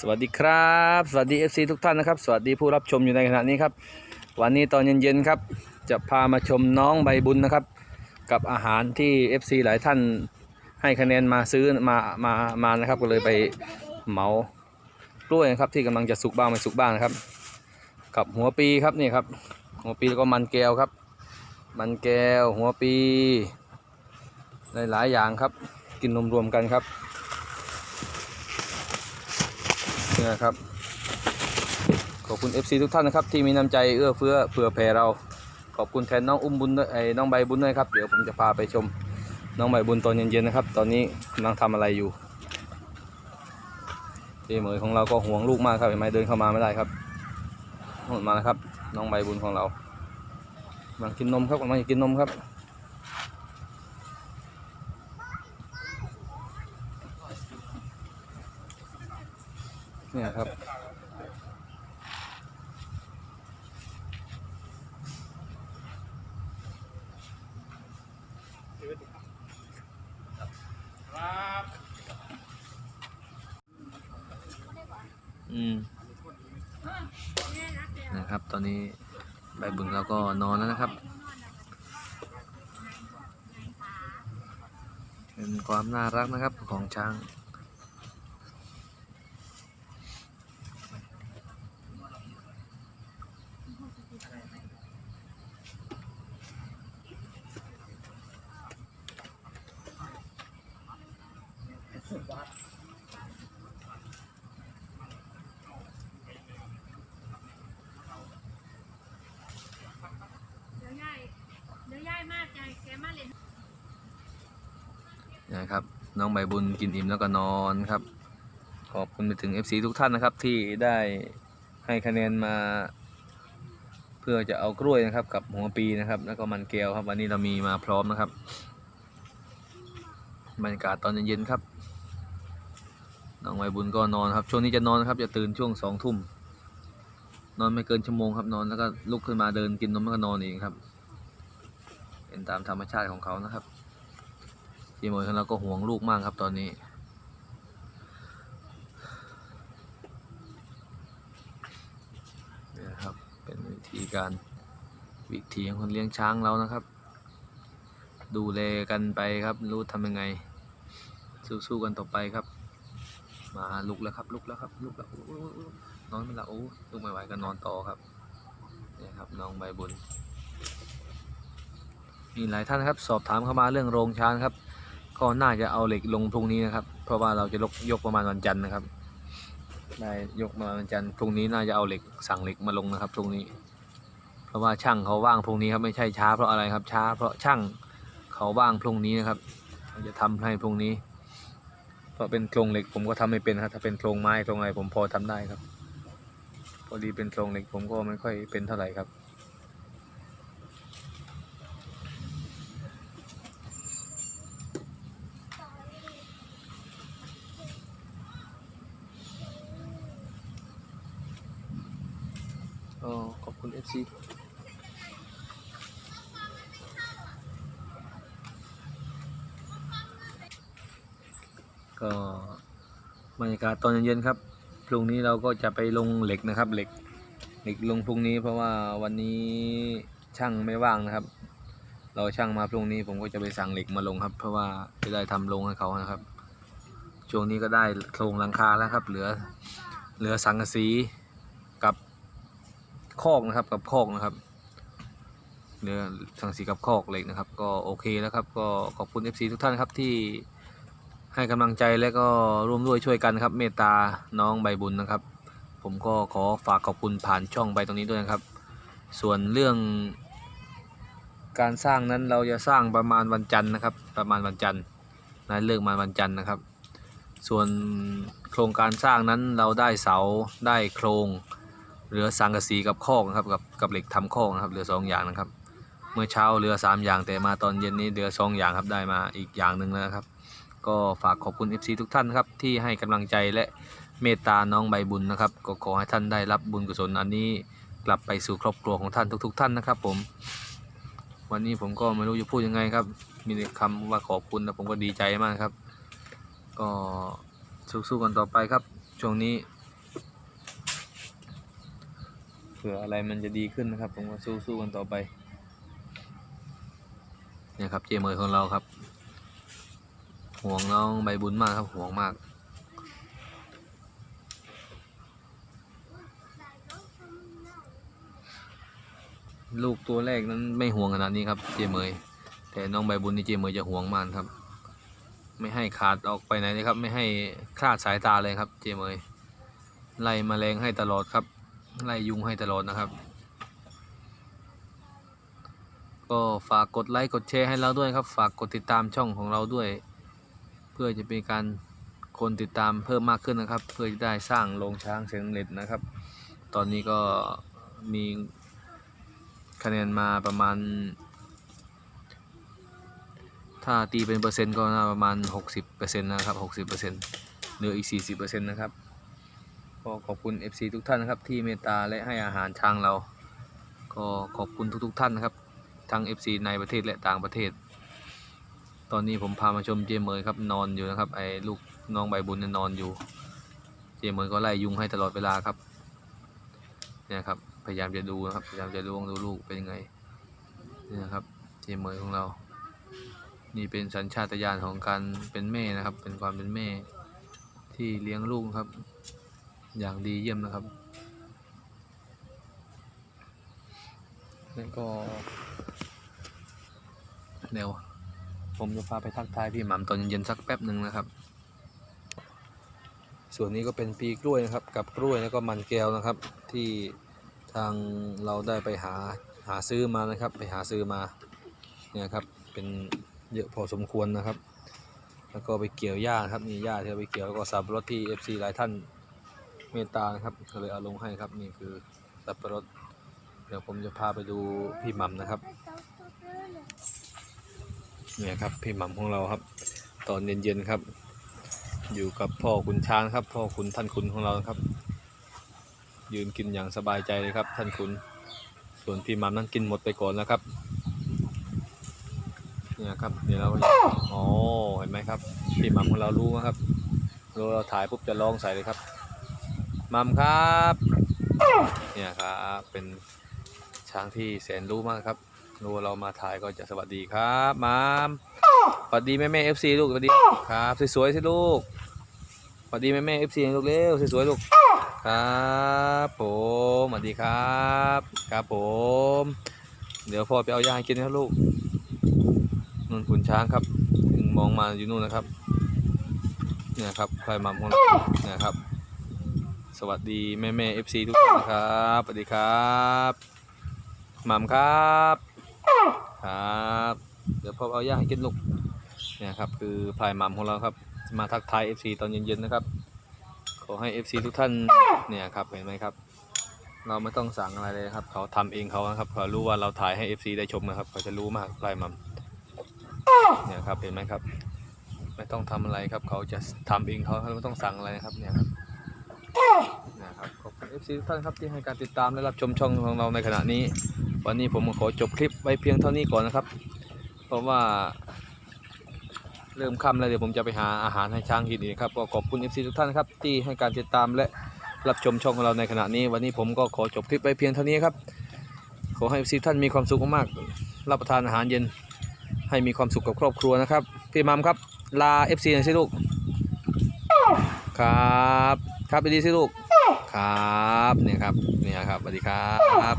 สวัสดีครับ สวัสดี FC ทุกท่านนะครับ สวัสดีผู้รับชมอยู่ในขณะนี้ครับ วันนี้ตอนเย็นๆครับ จะพามาชมน้องใบบุญนะครับ กับอาหารที่ FC หลายท่านให้คะแนนมาซื้อมามามานะครับ ก็เลยไปเหมากล้วยนะครับ ที่กำลังจะสุกบ้างไม่สุกบ้างนะครับ กับหัวปีครับนี่ครับ หัวปีแล้วก็มันแก้วครับ มันแก้วหัวปี หลายๆอย่างครับ กินรวมๆกันครับเนี่ยครับขอบคุณ FC ทุกท่านนะครับ ที่มีน้ำใจเอื้อเฟื้อเผื่อแผ่เรา ขอบคุณแทนน้องอุ้มบุญด้วยไอ้น้องใบบุญด้วยครับ เดี๋ยวผมจะพาไปชม น้องใบบุญตอนเย็นๆนะครับ ตอนนี้กำลังทำอะไรอยู่เจเหมยของเราก็ห่วงลูกมากครับเห็นไหมเดินเข้ามาไม่ได้ครับนู่นมาแล้วครับ น้องใบบุญของเรากำลังกินนมครับกำลังจะกินนมครับ เนี่ยครับ อืมนะครับ ตอนนี้ใบบุญเราก็นอนแล้วนะครับ เป็นความน่ารักนะครับของช้าง เดี๋ยวยายเดี๋ยวยายมาใจแกมาเล่น นะครับ น้องใบบุญกินอิ่มแล้วก็นอนครับ ขอบคุณไปถึง FC ทุกท่านนะครับ ที่ได้ให้คะแนนมา เพื่อจะเอากล้วยนะครับ กับหัวปีนะครับ แล้วก็มันแก้วครับ วันนี้เรามีมาพร้อมนะครับบรรยากาศตอนเย็นๆครับน้องใบบุญก็นอนครับ ช่วงนี้จะนอนครับ จะตื่นช่วงสองทุ่ม นอนไม่เกินชั่วโมงครับ นอนแล้วก็ลุกขึ้นมาเดินกินนมแล้วก็นอนเองครับ เป็นตามธรรมชาติของเขานะครับ ที่มวยของเราก็ห่วงลูกมากครับตอนนี้นี่นะครับ เป็นวิธีการวิธีของคนเลี้ยงช้างเรานะครับ ดูแลกันไปครับ รู้ทำยังไง สู้ๆกันต่อไปครับ มาลุกแล้วครับลุกแล้วครับลุกแล้วโอ้โอ้โอ้นอนไม่หลับโอ้ลุกไม่ไหวก็นอนต่อครับนี่ครับน้องใบบุญมีหลายท่านครับ สอบถามเข้ามาเรื่องโรงช้างครับ ก็น่าจะเอาเหล็กลงพรุ่งนี้นะครับ เพราะว่าเราจะลกยกประมาณวันจันทร์นะครับ ได้ยกมาวันจันทร์พรุ่งนี้น่าจะเอาเหล็กสั่งเหล็กมาลงนะครับพรุ่งนี้ เพราะว่าช่างเขาว่างพรุ่งนี้ครับไม่ใช่ช้าเพราะอะไรครับช้า เพราะช่างเขาว่างพรุ่งนี้นะครับจะทำให้พรุ่งนี้เพราะเป็นโครงเหล็กผมก็ทำไม่เป็นครับถ้าเป็นโครงไม้โครงอะไรผมพอทำได้ครับ พอดีเป็นโครงเหล็กผมก็ไม่ค่อยเป็นเท่าไหร่ครับ ก็ ขอบคุณ FC ก็บรรยากาศตอนเย็นๆครับ พรุ่งนี้เราก็จะไปลงเหล็กนะครับ เหล็ก เหล็กลงพรุ่งนี้เพราะว่าวันนี้ช่างไม่ว่างนะครับ เราช่างมาพรุ่งนี้ผมก็จะไปสั่งเหล็กมาลงครับ เพราะว่าจะได้ทำลงให้เขานะครับ ช่วงนี้ก็ได้โครงหลังคาแล้วครับ เหลือ เหลือสังกะสี คอกนะครับกับคอกนะครับเหลือสังสีกับคอกเหล็กนะครับ ก็โอเคแล้วครับ ก็ขอบคุณ FC ทุกท่านครับที่ให้กำลังใจและก็ร่วมด้วยช่วยกันครับ เมตตาน้องใบบุญนะครับ ผมก็ขอฝากขอบคุณผ่านช่องไปตรงนี้ด้วยนะครับ ส่วนเรื่อง การสร้างนั้นเราจะสร้างประมาณวันจันทร์นะครับ ประมาณวันจันทร์นะเลิกมาวันจันทร์นะครับ ส่วนโครงการสร้างนั้นเราได้เสาได้โครง เหลือสังกะสีกับคอกนะครับกับกับเหล็กทำคอกนะครับเหลือสองอย่างนะครับ เมื่อเช้าเหลือสามอย่างแต่มาตอนเย็นนี้เหลือสองอย่างครับได้มาอีกอย่างหนึ่งแล้วนะครับ ก็ฝากขอบคุณ FC ทุกท่านครับที่ให้กำลังใจและเมตตาน้องใบบุญนะครับ ก็ขอให้ท่านได้รับบุญกุศลอันนี้กลับไปสู่ครอบครัวของท่านทุก ๆ ท่านนะครับ ผม วันนี้ผมก็ไม่รู้จะพูดยังไงครับ มีแต่คำว่าขอบคุณนะผมก็ดีใจมากครับ ก็สู้ๆกันต่อไปครับ ช่วงนี้เผื่ออะไรมันจะดีขึ้นนะครับ ผมก็สู้ๆกันต่อไปเนี่ยครับเจมเมย์ของเราครับ ห่วงน้องใบบุญมากครับห่วงมากลูกตัวแรกนั้นไม่ห่วงขนาดนี้ครับเจเมย แต่น้องใบบุญนี่เจเมยจะห่วงมากครับ ไม่ให้ขาดออกไปไหนเลยครับ ไม่ให้คลาดสายตาเลยครับ เจเมยไล่แมลงให้ตลอดครับ ไล่ยุงให้ตลอดนะครับ ก็ฝากกดไลค์กดแชร์ให้เราด้วยครับ ฝากกดติดตามช่องของเราด้วย เพื่อจะเป็นการคนติดตามเพิ่มมากขึ้นนะครับ เพื่อจะได้สร้างโรงช้างเสียงเล็ดนะครับ ตอนนี้ก็มีคะแนนมาประมาณ ถ้าตีเป็นเปอร์เซ็นต์ก็ประมาณ 60%นะครับ 60%เหลืออีก 40%นะครับ ก็ขอบคุณ FC ทุกท่านนะครับ ที่เมตตาและให้อาหารช้างเรา ก็ขอบคุณทุกๆท่านนะครับ ทั้ง FC ในประเทศและต่างประเทศ ตอนนี้ผมพามาชมเจมเมยครับนอนอยู่นะครับไอ้ลูกน้องใบบุญนี่ยนอนอยู่ เจมเมยก็ไล่ยุงให้ตลอดเวลาครับเนี่ยครับพยายามจะดูนะครับพยายามจะดูดูลูกเป็นยังไงนี่นะครับเจมเมยของเรา นี่เป็นสัญชาตญาณของการเป็นแม่นะครับ เป็นความเป็นแม่ที่เลี้ยงลูกครับ อย่างดีเยี่ยมนะครับแล้วก็ เดี๋ยว ผมจะพาไปทักทายพี่หม่ำตอนเย็นๆสักแป๊บหนึ่งนะครับ ส่วนนี้ก็เป็นปีกล้วยนะครับ กับกล้วยแล้วก็มันแก้วนะครับ ที่ทางเราได้ไปหาหาซื้อมานะครับ ไปหาซื้อมาเนี่ยครับเป็นเยอะพอสมควรนะครับ แล้วก็ไปเกี่ยวหญ้าครับนี่หญ้าที่เราไปเกี่ยวแล้วก็สับรดที่ FC หลายท่าน เมตตานะครับก็เลยเอาลงให้ครับนี่คือสับปะรดเดี๋ยวผมจะพาไปดูพี่หม่ำนะครับเนี่ยครับพี่หม่ำของเราครับ ตอนเย็นๆครับ อยู่กับพ่อขุนช้างครับ พ่อขุนท่านขุนของเราครับ ยืนกินอย่างสบายใจเลยครับ ท่านขุนส่วนพี่หมัมนั้นกินหมดไปก่อนแล้วครับเนี่ยครับเดี๋ยวเราอ๋อเห็นไหมครับพี่หมัมของเรารู้นะครับเราถ่ายปุ๊บจะร้องใส่เลยครับ มัมครับ เนี่ยครับ เป็นช้างที่แสนรู้มากครับรู้ว่าเรามาถ่ายก็จะสวัสดีครับมัมสวัสดีแม่แม่เอฟซีลูกสวัสดีครับสวยๆสิลูกสวัสดีแม่แม่เอฟซีลูกเร็วสวยๆลูกครับผมสวัสดีครับครับผม เดี๋ยวพ่อไปเอายาให้กินนะลูกนุ่นขุนช้างครับถึงมองมาอยู่นู่นนะครับ เนี่ยครับใครมาของเราเนี่ยครับ สวัสดีแม่แม่เอฟซีทุกท่านนะครับสวัสดีครับหมัมครับครับ เดี๋ยวพ่อเอายาให้กินลูกเนี่ยครับคือพลายหมัมของเราครับ มาทักทาย FC ตอนเย็นๆนะครับ ขอให้ FC ทุกท่านเนี่ยครับเห็นไหมครับ เราไม่ต้องสั่งอะไรเลยครับ เขาทำเองเขานะครับเขารู้ว่าเราถ่ายให้ FC ได้ชมนะครับเขาจะรู้มากพลายหมัมเนี่ยครับเห็นไหมครับ ไม่ต้องทำอะไรครับ เขาจะทำเองเขาเขาไม่ต้องสั่งอะไรนะครับเนี่ยครับ ครับขอบคุณ FC ทุกท่านครับที่ให้การติดตามและรับชมช่องของเราในขณะนี้ วันนี้ผมขอจบคลิปไว้เพียงเท่านี้ก่อนนะครับ เพราะว่า เริ่มค่ำแล้วเดี๋ยวผมจะไปหาอาหารให้ช้างกินอีกครับก็ขอบคุณ FC ทุกท่านครับที่ให้การติดตามและรับชมช่องของเราในขณะนี้ วันนี้ผมก็ขอจบคลิปไปเพียงเท่านี้ครับขอให้ FC ท่านมีความสุขมากๆรับประทานอาหารเย็น ให้มีความสุขกับครอบครัวนะครับพี่มัมครับลา FC หน่อยสิลูกครับ ครับดีๆสิลูก ครับเนี่ยครับ เนี่ยครับสวัสดีครับ